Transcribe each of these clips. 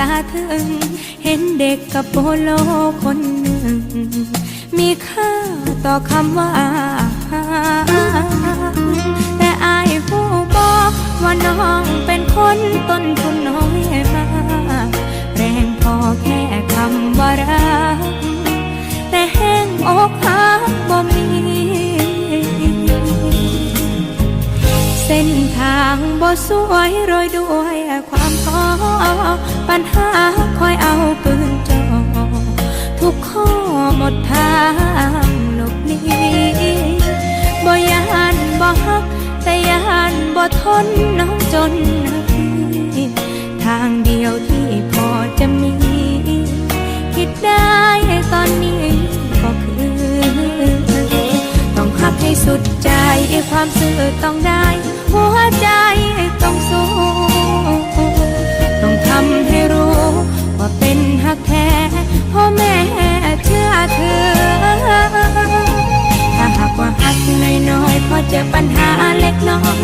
ตาถึง เห็นเด็กกับโปโลคนหนึ่ง มีค่าต่อคำว่า แต่อายผู้บอกว่าน้องเป็นคนต้นทุนน้อยมากแรงพอแค่คำว่ารัก แต่แห้งอกหักบ่มีเส้นทางบ่สวยโรยด้วย ทนน้องจนนาทีทางเดียวที่พอจะมี คิดได้ตอนนี้ก็คือ ต้องฮักให้สุดใจความซื่อต้องได้ หัวใจต้องสู้ต้องทำให้รู้ ว่าเป็นฮักแท้พ่อแม่เชื่อเธอถ้าหากว่าฮักน้อยๆพอเจอปัญหาเล็กน้อย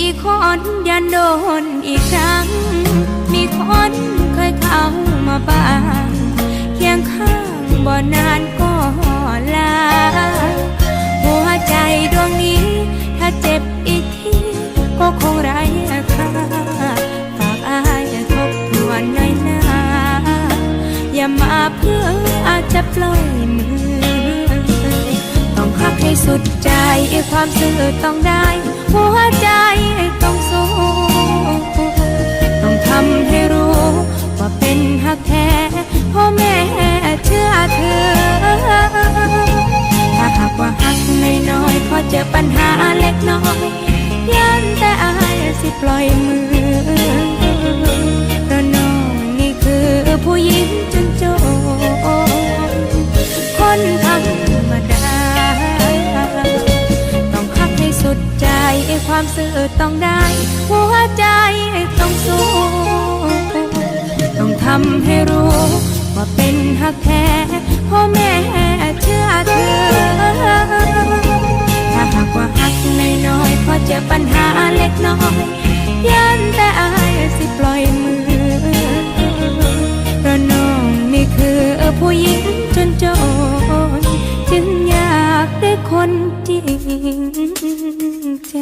อีกคนยันโดนอีกครั้ง มีคนเคยเข้ามาบ้างเคียงข้างบ่นานก็ลา หัวใจดวงนี้ ถ้าเจ็บอีกที ก็คงไร้ค่าฝากอายทบทวนหน่อยนะอย่ามาเพื่ออาจจะปล่อยมือ ต้องฮักให้สุดใจความซื่อต้องได้ หัวใจ อยๆพอเจอปัญหาเล็กน้อยยันแต่อายสิปล่อยมือเพราะน้องนี่คือผู้หญิงจนโจรคนธรรมดา ต้องฮักให้สุดใจความซื่อต้องได้ หัวใจต้องสู้ต้องทำให้รู้ว่าเป็นฮักแท้พ่อแม่เชื่อเธอ คนจริงใจ